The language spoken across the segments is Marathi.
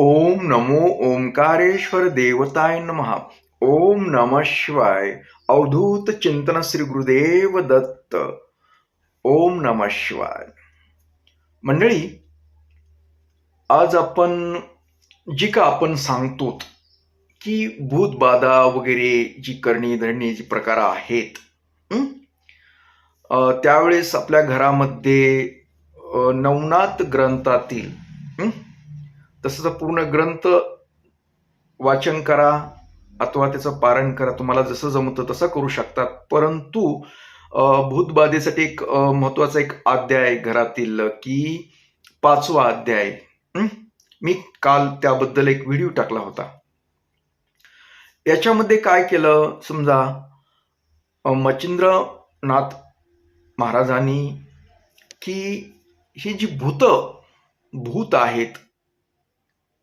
ओम नमो ओंकारेश्वर देवताय नमः। ओम नम शिवाय। अवधूत चिंतन श्री गुरुदेव दत्त। ओम नम शिवाय। मंडळी आज आपण जी का आपण सांगतो की भूतबाधा वगैरे जी करणी धरणी जी प्रकार आहेत त्यावेळेस आपल्या घरामध्ये नवनाथ ग्रंथातील तसंच पूर्ण ग्रंथ वाचन करा अथवा त्याचं पारण करा. तुम्हाला जसं जमतं तसं करू शकतात परंतु भूतबाधेसाठी एक महत्त्वाचा एक अध्याय आहे घरातील की पाचवा अध्याय. मी काल त्याबद्दल एक व्हिडिओ टाकला होता. याच्यामध्ये काय केलं समजा मचिंद्रनाथ मच्छिंद्रनाथ महाराजांनी की ही जी भूत भूत आहेत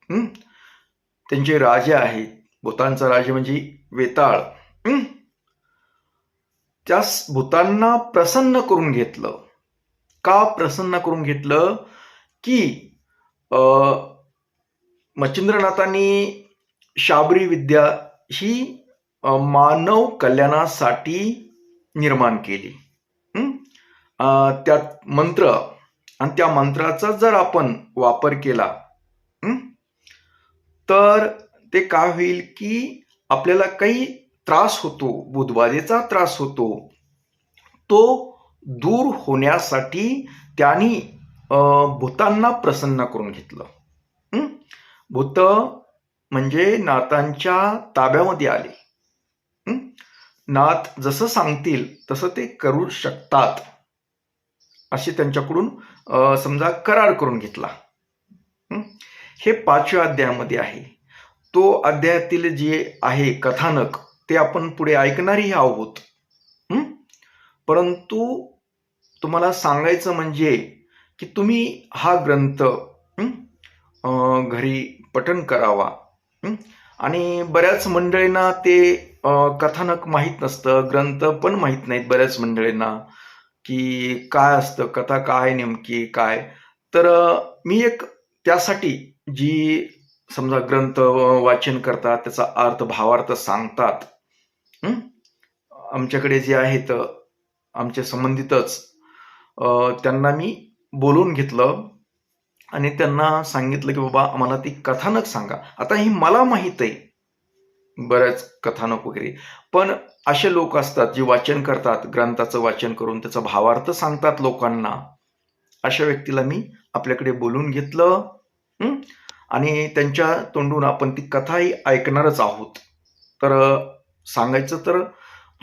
त्यांचे राजे आहेत. भूतांचा राजे म्हणजे वेताळ. त्या भूतांना प्रसन्न करून घेतलं. का प्रसन्न करून घेतलं? की मच्छिंद्रनाथांनी शाबरी विद्या ही मानव कल्याणासाठी निर्माण केली. त्यात मंत्र. आणि त्या मंत्राचा जर आपण वापर केला तर ते काय होईल की आपल्याला काही त्रास होतो बुधवारेचा त्रास होतो तो दूर होण्यासाठी त्यांनी भूतांना प्रसन्न करून घेतलं. भूत म्हणजे नातांच्या ताब्यामध्ये आले. नात नाथ जसं सांगतील तसं ते करू शकतात. असे त्यांच्याकडून समजा करार करून घेतला. हे पाचव्या अध्यायामध्ये आहे. तो अध्यायातील जे आहे कथानक ते आपण पुढे ऐकणारही आहोत. परंतु तुम्हाला सांगायचं म्हणजे की तुम्ही हा ग्रंथ घरी पठण करावा. आणि बऱ्याच मंडळींना ते कथानक माहीत नसतं ग्रंथ पण माहीत नाहीत बऱ्याच मंडळींना की काय असतं कथा काय नेमकी काय? तर मी एक त्यासाठी जी समजा ग्रंथ वाचन करतात त्याचा अर्थ भावार्थ सांगतात आमच्याकडे जे आहेत आमचे संबंधितच त्यांना मी बोलवून घेतलं आणि त्यांना सांगितलं की बाबा आम्हाला ती कथानक सांगा. आता ही मला माहीत आहे. बऱ्याच कथानक वगैरे. पण असे लोक असतात जे वाचन करतात ग्रंथाचं वाचन करून त्याचा भावार्थ सांगतात लोकांना. अशा व्यक्तीला मी आपल्याकडे बोलून घेतलं. आणि त्यांच्या तोंडून आपण ती कथाही ऐकणारच आहोत. तर सांगायचं तर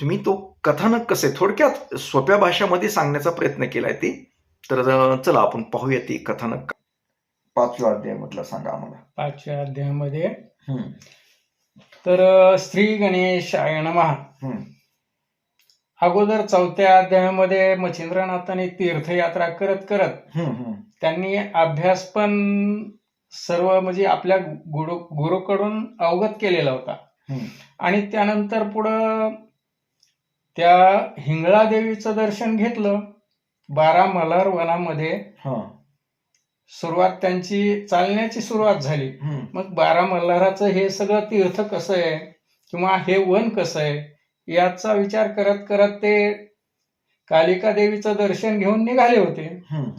तुम्ही तो कथानक कसं थोडक्यात सोप्या भाषामध्ये सांगण्याचा प्रयत्न केलाय ते? तर अ, चला आपण पाहूया ती कथानक. पाचव्या अध्यायामधला सांगा आम्हाला. पाचव्या अध्यायामध्ये. तर श्री गणेशाय नमः. हं, अगोदर चौथ्या अध्यायामध्ये मच्छिंद्रनाथाने तीर्थयात्रा करत करत त्यांनी अभ्यास पण सर्व म्हणजे आपल्या गुरु गुरुकडून अवगत केलेला होता. आणि त्यानंतर पुढं त्या हिंगळा देवीचं दर्शन घेतलं बारा मल्हार वनामध्ये. हं, सुरुवात त्यांची चालण्याची सुरुवात झाली. मग बारा मल्हाराचं हे सगळं तीर्थ कसं आहे? किंवा हे वन कसं आहे? याचा विचार करत करत ते कालिका देवीचं दर्शन घेऊन निघाले होते.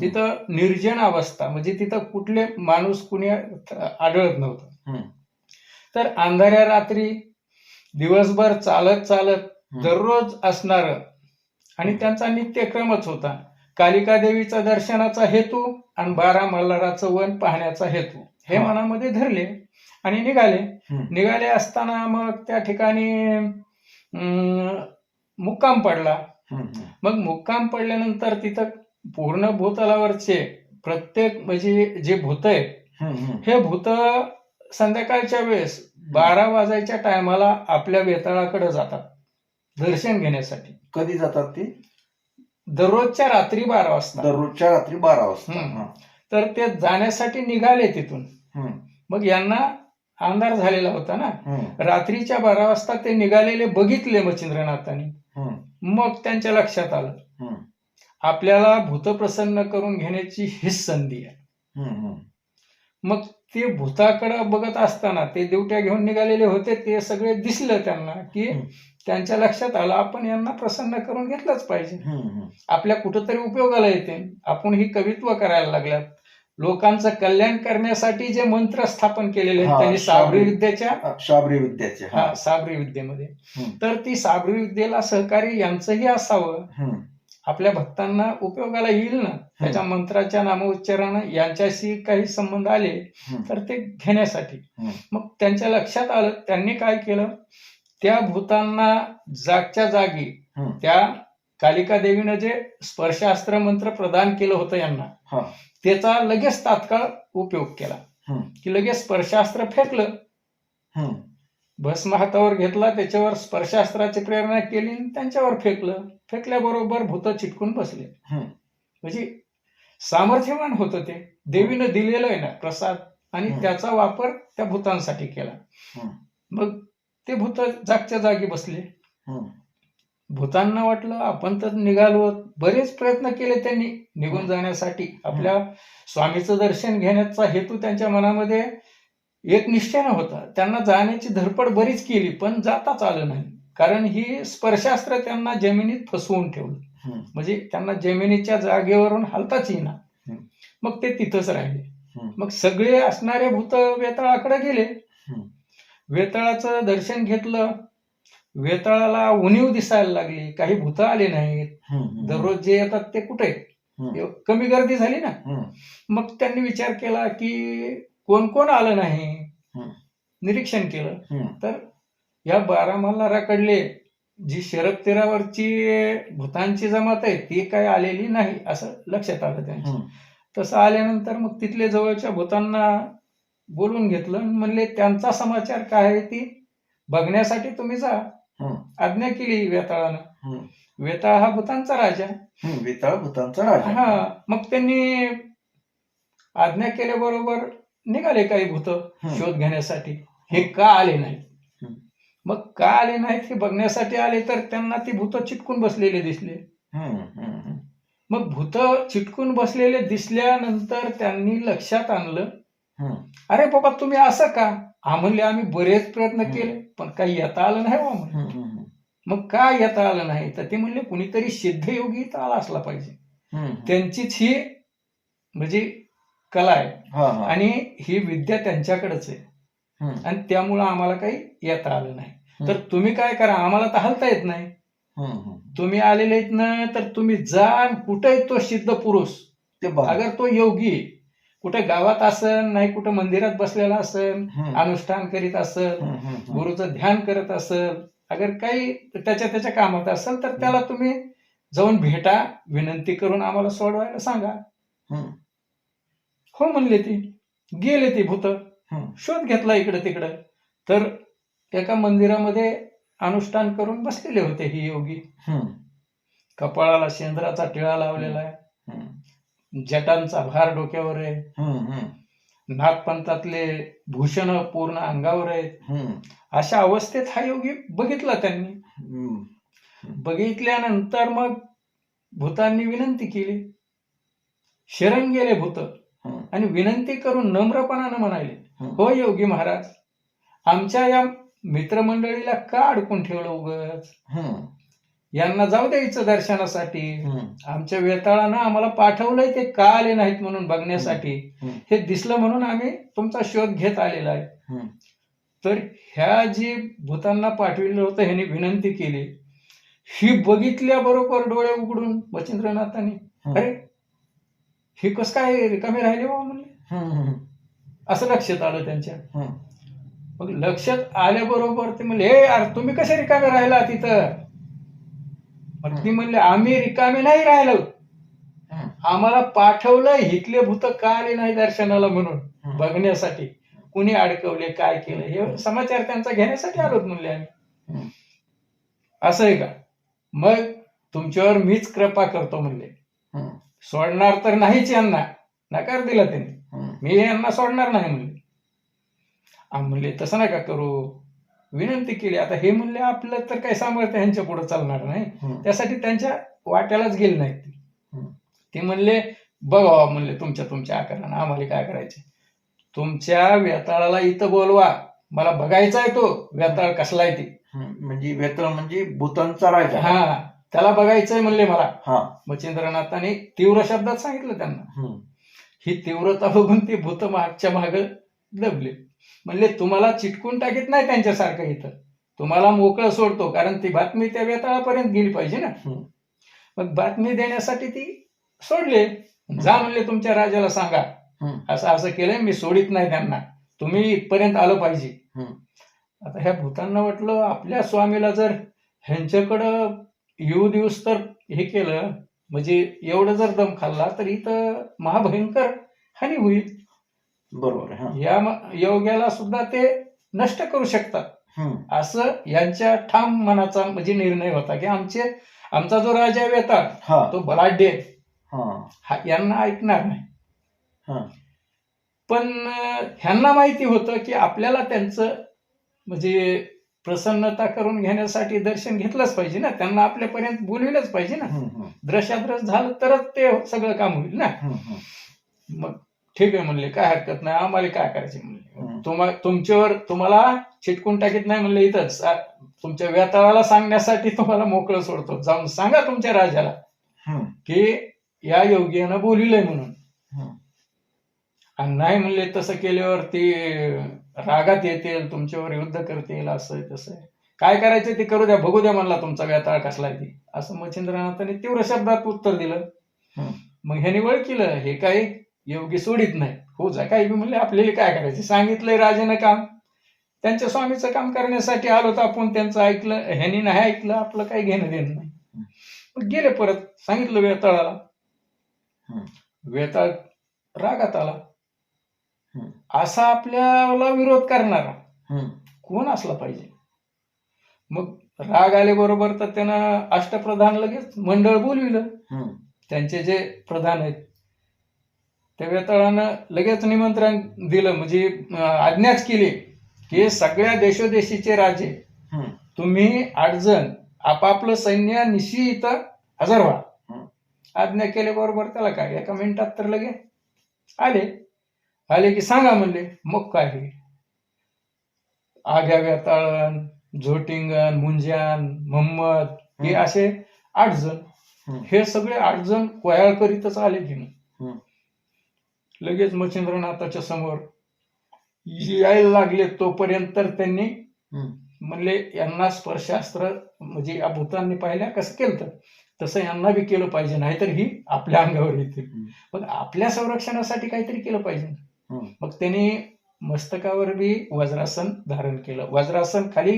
तिथं निर्जन अवस्था म्हणजे तिथं कुठले माणूस कुणी आढळत नव्हतं. तर अंधाऱ्या रात्री दिवसभर चालत चालत. दररोज असणार आणि त्यांचा नित्यक्रमच होता. कालिका देवीचा दर्शनाचा हेतू आणि बारा मल्हाराचं वन पाहण्याचा हेतू हे. मनामध्ये धरले आणि निघाले. निघाले असताना मग त्या ठिकाणी मुक्काम पडला. मग मुक्काम पडल्यानंतर तिथं पूर्ण भूतलावरचे प्रत्येक म्हणजे जे भूत आहेत हं, भूत संध्याकाळच्या वेळेस बारा वाजायच्या टायमाला आपल्या वेताळाकडे जातात दर्शन घेण्यासाठी. कधी जातात ते? दररोजच्या रात्री बारा वाजता. दररोजच्या रात्री बारा वाजता तर ते जाण्यासाठी निघाले तिथून. मग यांना अंधार झालेला होता ना. रात्रीच्या बारा वाजता ते निघालेले बघितले मच्छिंद्रनाथांनी. मग त्यांच्या लक्षात आलं आपल्याला भूत प्रसन्न करून घेण्याची हीच संधी आहे. मग ते भूताकडे बघत असताना ते दिवट्या घेऊन निघालेले होते ते सगळे दिसलं त्यांना की. त्यांच्या लक्षात आलं आपण यांना प्रसन्न करून घेतलंच पाहिजे. आपल्या कुठंतरी उपयोगाला येते आपण ही कवित्व करायला लागल्यात लोकांचं कल्याण करण्यासाठी जे मंत्र स्थापन केलेले आहेत हा, त्यांनी साबरी शाबरी. विद्येच्या अ, शाबरी विद्याचे हा. हा साबरी विद्येमध्ये. तर ती साबरी विद्येला सहकारी यांचंही असावं हम्म, आपल्या भक्तांना उपयोगाला येईल ना त्याच्या मंत्राच्या नामोच्चारानं यांच्याशी काही संबंध आले हम्म. तर ते घेण्यासाठी. मग त्यांच्या लक्षात आलं त्यांनी काय केलं त्या भूतांना जागच्या जागी. त्या कालिका देवीनं जे स्पर्शास्त्र मंत्र प्रदान केलं होतं यांना हा. त्याचा लगेच तात्काळ उपयोग केला. की लगेच स्पर्शास्त्र फेकलं. भस्म हातावर घेतला त्याच्यावर स्पर्शास्त्राची प्रेरणा केली आणि त्यांच्यावर फेकलं फेकल्याबरोबर भूत चिटकून बसले. म्हणजे सामर्थ्यवान होतं ते देवीनं दिलेलं आहे ना प्रसाद आणि. त्याचा वापर त्या भूतांसाठी केला. मग ते भूत जागच्या जागी बसले. भूतांना वाटलं आपण तर निघालो बरेच प्रयत्न केले त्यांनी निघून हं. जाण्यासाठी आपल्या स्वामीचं दर्शन घेण्याचा हेतू त्यांच्या मनामध्ये एक निश्चयानं होता त्यांना जाण्याची धडपड बरीच केली पण जाताच आलं नाही कारण ही स्पर्शास्त्र त्यांना जमिनीत फसवून ठेवलं. म्हणजे त्यांना जमिनीच्या जागेवरून हलताच येईना हं. मग ते तिथंच राहिले हं. मग सगळे असणारे भूत वेताळाकडे गेले हं. वेताळाचं दर्शन घेतलं वेताळाला उणीव दिसायला लागली काही भूत आले नाहीत. दररोज जे येतात ते कुठे. कमी गर्दी झाली ना. मग त्यांनी विचार केला की कोण कोण आलं नाही. निरीक्षण केलं. तर या बारा मल्हाराकडले जी शरद तीरावरची भूतांची जमात आहे ती काय आलेली नाही असं लक्षात आलं हम्म. तसं आल्यानंतर मग तिथले जवळच्या भूतांना बोलून घेतलं म्हणले त्यांचा समाचार काय आहे ती बघण्यासाठी तुम्ही जा. आज्ञा केली वेताळानं. वेताळ हा भूतांचा राजा. वेताळ भूतांचा राजा हा मग त्यांनी आज्ञा केल्याबरोबर निघाले काही भूत. शोध घेण्यासाठी हे का आले नाहीत हम्म. मग का आले नाहीत हे बघण्यासाठी आले तर त्यांना ती भूत चिटकून बसलेले दिसले. मग भूत चिटकून बसलेले दिसल्यानंतर त्यांनी लक्षात आणलं. अरे बाबा तुम्ही असं का हा म्हणले आम्ही बरेच प्रयत्न. केले पण काही येता आलं नाही बा. हम्म. मग का येता आलं नाही तर ते म्हणले कुणीतरी सिद्धयोगी इथं आला असला पाहिजे. त्यांचीच ही म्हणजे कला आहे हा, हा. आणि ही विद्या त्यांच्याकडेच आहे. आणि त्यामुळं आम्हाला काही येता आलं नाही. तर तुम्ही काय करा आम्हाला तर हलता येत नाही. तुम्ही आलेले आहेत ना तर तुम्ही जा कुठे तो सिद्ध पुरुष ते अगर तो योगी कुठे गावात असन नाही कुठे मंदिरात बसलेला असन. अनुष्ठान करीत असल. गुरुचं ध्यान करत असल अगर काही त्याच्या त्याच्या कामात असेल तर त्याला तुम्ही जाऊन भेटा विनंती करून आम्हाला सोडवायला सांगा. हो म्हणले ती गेले ती भूत. शोध घेतला इकडे तिकडं तर एका मंदिरामध्ये अनुष्ठान करून बसलेले होते ही योगी. कपाळाला शेंद्राचा टिळा लावलेला आहे. जटांचा भार डोक्यावर आहे. नागपंथातले भूषण पूर्ण अंगावर आहेत. अशा अवस्थेत हा योगी बघितला त्यांनी. बघितल्यानंतर मग भूतांनी विनंती केली शरण गेले भूत. आणि विनंती करून नम्रपणानं म्हणाले. हो योगी महाराज आमच्या या मित्रमंडळीला का अडकून ठेवलं उगच. यांना जाऊ द्यायचं दर्शनासाठी. आमच्या वेताळानं आम्हाला पाठवलंय ते का आले नाहीत म्हणून बघण्यासाठी. हे दिसलं म्हणून आम्ही तुमचा शोध घेत आलेला आहे. तर ह्या जी भूतांना पाठविलं होतं ह्याने विनंती केली ही बघितल्याबरोबर डोळे उघडून बचिंद्रनाथांनी हम्म. अरे हे कस काय रिकामे राहिले बा म्हणले हम्म. असं लक्षात आलं त्यांच्या. मग लक्षात आल्याबरोबर ते म्हणले हे तुम्ही कसे रिकामे राहिला तिथं मग ती म्हणले आम्ही रिकामे नाही राहिलो. आम्हाला पाठवलं हितले भूत का आले नाही दर्शनाला म्हणून. बघण्यासाठी. कुणी अडकवले काय केलं? हे समाचार त्यांचा घेण्यासाठी आलोत म्हणले आम्ही. असं आहे का? मग तुमच्यावर मीच कृपा करतो म्हणले. सोडणार तर नाहीच यांना. नकार दिला त्यांनी. मी यांना सोडणार नाही म्हणले. आम्ही म्हणले तसं नका करू. विनंती केली. आता हे म्हणले आपलं तर काही सामर्थ्य ह्यांच्या पुढे चालणार नाही. त्यासाठी त्यांच्या वाट्यालाच गेले नाहीत ते. म्हणले बघा म्हणले तुमच्या तुमच्या आकारानं आम्हाला काय करायचे तुमच्या वेताळाला इथं बोलवा. मला बघायचा आहे तो. वेताळ कसला आहे ते. म्हणजे वेतळ म्हणजे भूतांचा राजा. हा. त्याला बघायचंय म्हणले मला. हा. मच्छिंद्रनाथाने तीव्र शब्दात सांगितलं त्यांना. ही तीव्रता बघून ते भूत मागच्या माग दबले. म्हणले तुम्हाला चिटकून टाकीत नाही त्यांच्यासारखं इथं. तुम्हाला मोकळं सोडतो कारण ती बातमी त्या वेताळापर्यंत गेली पाहिजे ना. मग बातमी देण्यासाठी ती सोडले. जा म्हणले तुमच्या राजाला सांगा. असं असं केलंय मी सोडित नाही त्यांना. तुम्ही इथपर्यंत आलं पाहिजे. आता ह्या भूतांना वाटलं आपल्या स्वामीला जर ह्यांच्याकडं येऊ दिवस तर हे केलं म्हणजे एवढं जर दम खाल्ला तर इथं महाभयंकर हानी होईल. बरोबर आहे, या योग्याला सुद्धा ते नष्ट करू शकतात. असं यांच्या ठाम मनाचा म्हणजे निर्णय होता की आमचे आमचा जो राजा येतात हा. तो बलाढ्य आहे. यांना ऐकणार नाही. हा. पण ह्यांना माहिती होतं की आपल्याला त्यांचं म्हणजे प्रसन्नता करून घेण्यासाठी दर्शन घेतलंच पाहिजे ना. त्यांना आपल्यापर्यंत बोलविलंच पाहिजे ना. द्रशाद्रश झालं तरच ते सगळं काम होईल ना. मग ठीक आहे म्हणले काय हरकत नाही आम्हाला काय करायचे म्हणले. तुम्हा तुमच्यावर तुम्हाला चिटकून टाकीत नाही म्हणले इथंच तुमच्या व्याताळाला सांगण्यासाठी तुम्हाला मोकळं सोडतो जाऊन सांगा तुमच्या राजाला की या योग्यानं बोलिलंय म्हणून. आणि नाही म्हणले तसं केल्यावर ते रागात येतील तुमच्यावर युद्ध करतील असं तसं. काय करायचं ते करू द्या बघू द्या म्हणला तुमचा व्याताळ कसला आहे ते असं मच्छिंद्रनाथाने तीव्र शब्दात उत्तर दिलं. मग ह्याने ओळखीलं हे काही योगी सोडित नाही. हो जा काही बी म्हणले आपल्याला काय करायचं? सांगितलंय राजानं काम. त्यांच्या स्वामीचं काम करण्यासाठी आलो तर आपण त्यांचं ऐकलं ह्यानी नाही ऐकलं आपलं काही घेणं देणं नाही. मग गेले परत सांगितलं वेताळाला. वेताळ रागात आला. असा आपल्याला विरोध करणारा कोण असला पाहिजे? मग राग आले बरोबर तर त्यानं अष्टप्रधान लगेच मंडळ बोलविलं. त्यांचे जे प्रधान आहेत त्या वेताळानं लगेच निमंत्रण दिलं म्हणजे आज्ञाच केली की सगळ्या देशोदेशीचे राजे. तुम्ही आठ जण आपापलं सैन्य निशी इथं हजर व्हा. आज्ञा केल्याबरोबर त्याला काय एका मिनिटात तर लगे आले आले की सांगा म्हणले मग काय हे आग्या वेताळन झोटिंगन मुंजान मोहम्मद हे. असे आठ जण हं. सगळे आठ जण कोयाळ करीतच आले की. लगेच मच्छिंद्रनाथाच्या समोर यायला लागले तोपर्यंत तर त्यांनी. म्हणले यांना स्पर्शास्त्र म्हणजे या भूतांनी पाहिल्या कसं केलं तर तसं यांना बी केलं पाहिजे नाहीतर ही आपल्या अंगावर येतील हम्म. मग आपल्या संरक्षणासाठी काहीतरी केलं पाहिजे. मग त्यांनी मस्तकावर बी वज्रासन धारण केलं वज्रासन खाली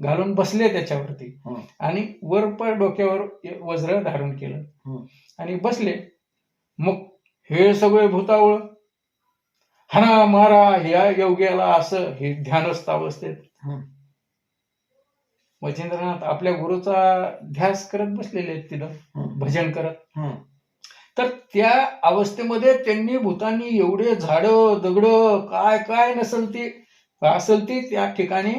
घालून बसले त्याच्यावरती. आणि वर पण डोक्यावर वज्र धारण केलं. आणि बसले मग हे सगळे भूतावळ हाना मारा या योग्याला असं हे ध्यानस्थ अवस्थेत. मच्छिंद्रनाथ आपल्या गुरुचा ध्यास करत बसलेले आहेत तिथं. भजन करत. तर त्या अवस्थेमध्ये त्यांनी भूतांनी एवढे झाडं दगड काय काय नसल ते असेल ते त्या ठिकाणी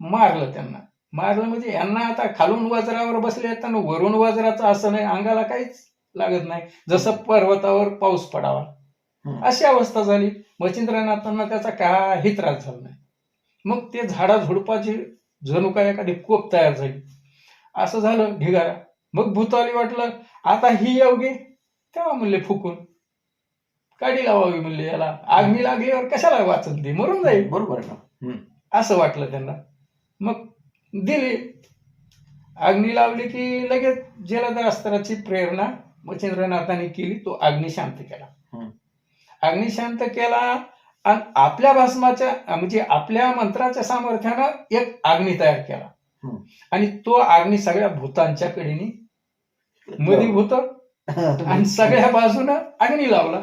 मारलं त्यांना मारलं म्हणजे यांना आता खालून वज्रावर बसले आहेत वरून वज्राचं असं नाही अंगाला काहीच लागत नाही. जसं पर्वतावर पाऊस पडावा. अशी अवस्था झाली. मच्छिंद्रनाथांना त्याचा काही त्रास झाला नाही. मग ते झाडा झुडपाची जणू काय एखादी कोप तयार झाली. असं झालं ढिगारा. मग भूताली वाटलं आता ही योगी तेव्हा म्हणले फुकून. काडी लावावी म्हणले याला. आगमी लागल्यावर कशाला वाचन ती? मरून जाईल. बरोबर ना. असं वाटलं त्यांना. मग दिली. अग्नी लावली की लगेच जलद अस्त्राची प्रेरणा मच्छिंद्रनाथाने केली तो अग्नी शांत केला हम्म. अग्नी शांत केला आणि आपल्या भस्माच्या म्हणजे आपल्या मंत्राच्या सामर्थ्यानं एक अग्नी तयार केला. आणि तो अग्नी सगळ्या भूतांच्या कडेने मध्ये भूत आणि सगळ्या बाजूनं अग्नी लावला.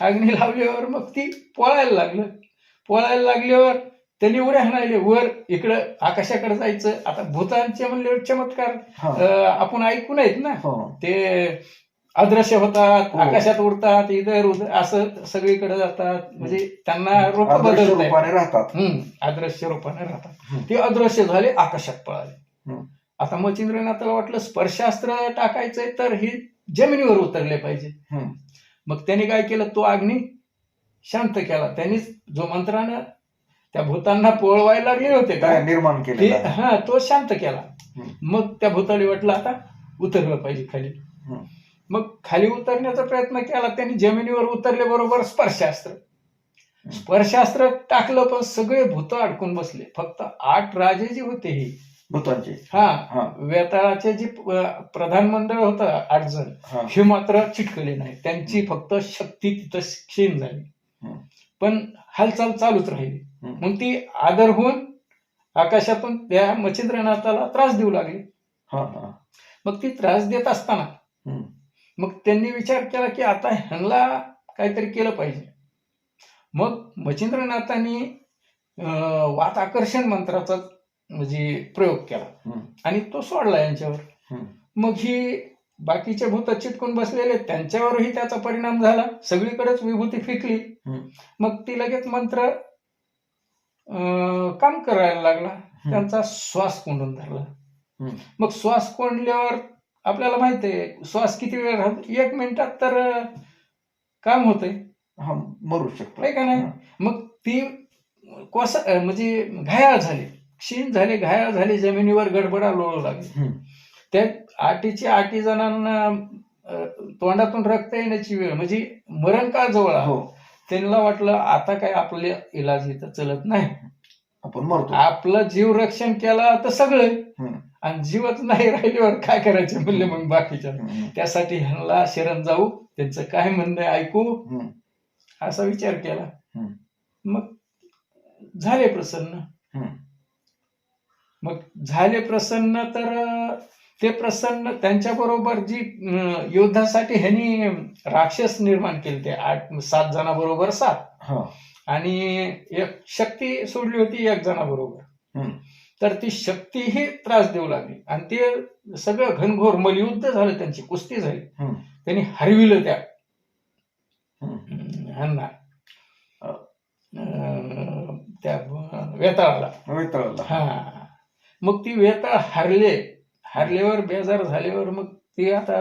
अग्नी लावल्यावर मग ती पळायला लागलं पळायला लागल्यावर त्यांनी उड्या हाणायले वर इकडं आकाशाकडे जायचं. आता भूतांचे म्हणले चमत्कार. आपण ऐकून आहेत ना. हो. ते अदृश्य होतात हो. आकाशात उडतात इधर उधर असं सगळीकडे जातात. म्हणजे त्यांना रूप बदलत रूपाने राहतात. अदृश्य रूपाने राहतात. ते अदृश्य झाले आकाशात पळाले. आता मच्छिंद्रनाथाला वाटलं स्पर्शास्त्र टाकायचंय तर ही जमिनीवर उतरले पाहिजे. मग त्याने काय केलं? तो अग्नी शांत केला. त्यांनीच जो मंत्रानं त्या भूतांना पोळवायला लागले होते काय का निर्माण आहे. हा तो शांत केला. मग त्या भूताला वाटलं आता उतरलं पाहिजे खाली. मग खाली उतरण्याचा प्रयत्न केला. त्यांनी जमिनीवर उतरले बरोबर स्पर्शास्त्र. स्पर्शास्त्र टाकलं पण सगळे भूत अडकून बसले. फक्त आठ राजे जे होते हे. भूतांचे. हा हा. वेताळाचे जे प- प्रधान मंडळ होतं आठ जण हा. मात्र चिटकले नाही त्यांची फक्त शक्ती तिथं क्षीण झाली. पण हालचाल चालूच राहिली. मग ती आदर होऊन आकाशातून त्या मच्छिंद्रनाथाला त्रास देऊ लागली हा हा मग ती त्रास देत असताना. मग त्यांनी विचार केला की आता ह्यांना काहीतरी केलं पाहिजे मग मच्छिंद्रनाथांनी वात आकर्षण मंत्राचा म्हणजे प्रयोग केला. आणि तो सोडला यांच्यावर. मग ही बाकीचे भूत चिटकून बसलेले त्यांच्यावरही त्याचा परिणाम झाला सगळीकडेच विभूती फेकली. मग ती लगेच मंत्र काम करायला लागला. त्यांचा श्वास कोंडून धरला. मग श्वास कोंडल्यावर आपल्याला माहिती आहे श्वास किती वेळ राहतो? एक मिनिटात तर काम होतंय. हा मरू शकतो. आहे का नाही. मग ती कोसा म्हणजे घायाळ झाली. क्षीण झाली घायाळ झाली जमिनीवर गडबडा लोळू लागली. त्या आटीच्या आटी जणांना तोंडातून रक्त येण्याची वेळ म्हणजे मरण काळ जवळ. हो. त्यांना वाटलं आता काय आपले इलाज इथं चलत नाही आपण मरतो आपलं जीव रक्षण केला तर सगळं. आणि जीवच नाही राहिल्यावर काय करायचं म्हणले मग बाकीच्या. त्यासाठी ह्यांना शरण जाऊ त्यांचं काय म्हणणं आहे ऐकू. असा विचार केला. मग झाले प्रसन्न. मग झाले प्रसन्न तर ते प्रसन्न त्यांच्या बरोबर जी युद्धासाठी ह्यांनी राक्षस निर्माण केले ते. आठ सात जणांबरोबर सात. हा. आणि एक शक्ती सोडली होती एक जणाबरोबर. तर ती शक्तीही त्रास देऊ लागली. आणि ते सगळं घनघोर मलयुद्ध झालं त्यांची कुस्ती झाली. त्यांनी हरविलं त्या ह्यांना. त्या वेताळाला. वेताळाला. हा. मग ती वेताळ हरले. हरल्यावर बेजार झाल्यावर मग ती आता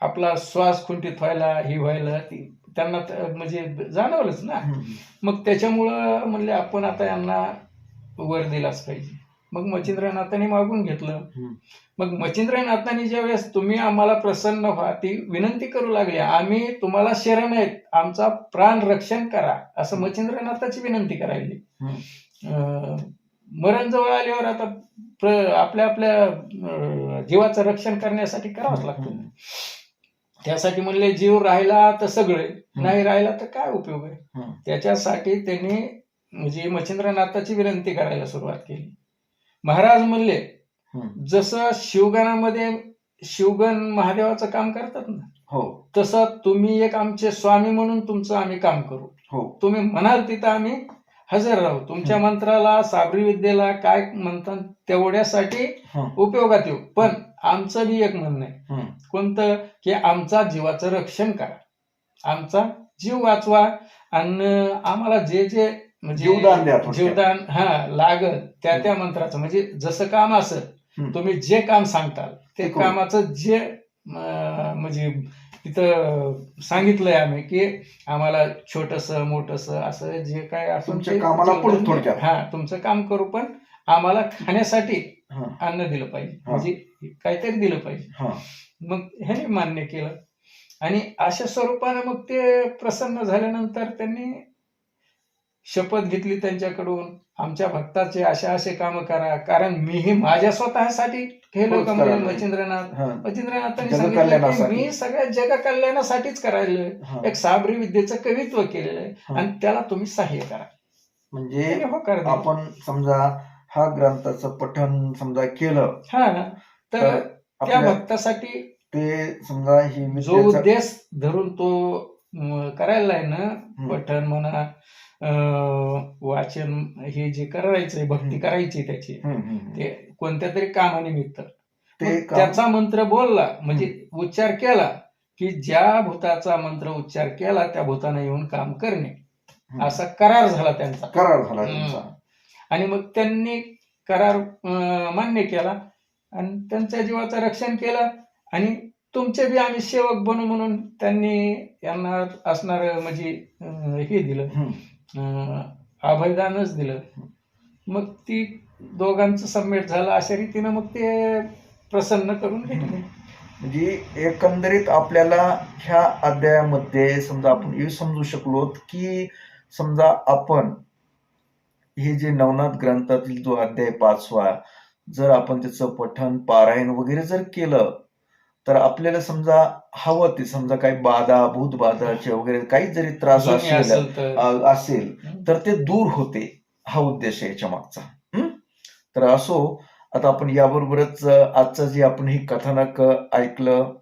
आपला श्वास खुंटीत व्हायला ही व्हायला ती त्यांना म्हणजे जाणवलंच ना. मग त्याच्यामुळं म्हणले आपण आता यांना वर दिलाच पाहिजे. मग मच्छिंद्रनाथांनी मागून घेतलं. मग मच्छिंद्रनाथांनी ज्यावेळेस तुम्ही आम्हाला प्रसन्न व्हा ती विनंती करू लागली आम्ही तुम्हाला शरण आहेत आमचा प्राण रक्षण करा असं मच्छिंद्रनाथाची विनंती करायली. मरण जवळ आल्यावर आता आपल्या आपल्या जीवाचं रक्षण करण्यासाठी करावंच लागतं. त्यासाठी म्हणले जीव राहिला तर सगळे नाही राहिला तर काय उपयोग आहे. त्याच्यासाठी त्यांनी म्हणजे मच्छिंद्रनाथाची विनंती करायला सुरुवात केली. महाराज म्हणले. जसं शिवगणामध्ये शिवगण महादेवाचं काम करतात ना हो. तसं तुम्ही एक आमचे स्वामी म्हणून तुमचं आम्ही काम करू. हो. तुम्ही म्हणाल तिथं आम्ही हजर राहू तुमच्या मंत्राला साबरी विद्येला काय म्हणतात तेवढ्यासाठी. उपयोगात येऊ पण आमचं बी एक म्हणणं आहे. कोणतं की आमचा जीवाचं रक्षण करा आमचा जीव वाचवा आणि आम्हाला जे जे म्हणजे जीवदान. जीवदान हा लागल त्या त्या मंत्राचं म्हणजे जसं काम असेल हम्म. तुम्ही जे काम सांगताल ते. कामाचं जे म्हणजे तिथं सांगितलंय आम्ही की आम्हाला छोटस मोठस असं जे काय असं तुमच्या कामाला. हा तुमचं काम करू पण आम्हाला खाण्यासाठी. अन्न दिलं पाहिजे. म्हणजे काहीतरी दिलं पाहिजे हा. मग ह्याने मान्य केलं आणि अशा स्वरूपाने मग ते प्रसन्न झाल्यानंतर त्यांनी शपथ घेतली त्यांच्याकडून आमच्या भक्ताचे अशा असे काम करा कारण मीही माझ्या स्वतःसाठी केलं का म्हणून. मच्छिंद्रनाथ हा. मच्छिंद्रनाथांनी सांगितलं की. मी सगळ्या जग कल्याणासाठीच करायला हा. एक साबरी विद्येचं कवित्व केलेलं आहे हा. आणि त्याला तुम्ही सहाय्य करा म्हणजे दिला. आपण समजा हा ग्रंथाचं पठण समजा केलं हा तर त्या भक्तासाठी ते समजा ही जो उद्देश धरून तो म, करायला आहे ना पठण म्हणा वाचन हे जे करायचंय भक्ती. करायची त्याची. ते कोणत्या तरी कामानिमित्त. त्याचा मंत्र बोलला म्हणजे उच्चार केला की ज्या भूताचा मंत्र उच्चार केला त्या भूताने येऊन काम करणे. असा करार झाला त्यांचा. करार झाला आणि मग त्यांनी करार मान्य केला आणि त्यांच्या जीवाचं रक्षण केलं आणि तुमचे बी आम्ही सेवक बनू म्हणून त्यांनी यांना असणार म्हणजे हे दिलं. अभयदानच दिलं. मग ती दोघांचं सबमिट झालं अशा रीतीनं मग ते प्रसन्न करून घेतले. म्हणजे एकंदरीत आपल्याला ह्या अध्यायामध्ये समजा आपण हे समजू शकलो की समजा आपण हे जे नवनाथ ग्रंथातील जो अध्याय पाचवा जर आपण त्याचं पठण पारायण वगैरे जर केलं तर आपल्याला समजा हवं ते समजा काही बाधा भूत बाधाचे वगैरे काही जरी त्रास असेल असेल तर ते दूर होते हा उद्देश आहे याच्या मागचा? तर असो आता आपण याबरोबरच आजचं जे आपण ही कथानक ऐकलं?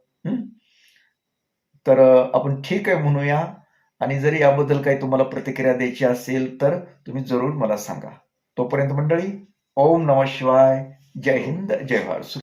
तर आपण ठीक आहे म्हणूया. आणि जर याबद्दल काही तुम्हाला प्रतिक्रिया द्यायची असेल तर तुम्ही जरूर मला सांगा. तोपर्यंत मंडळी ओम नमः शिवाय. जय हिंद जय भारत.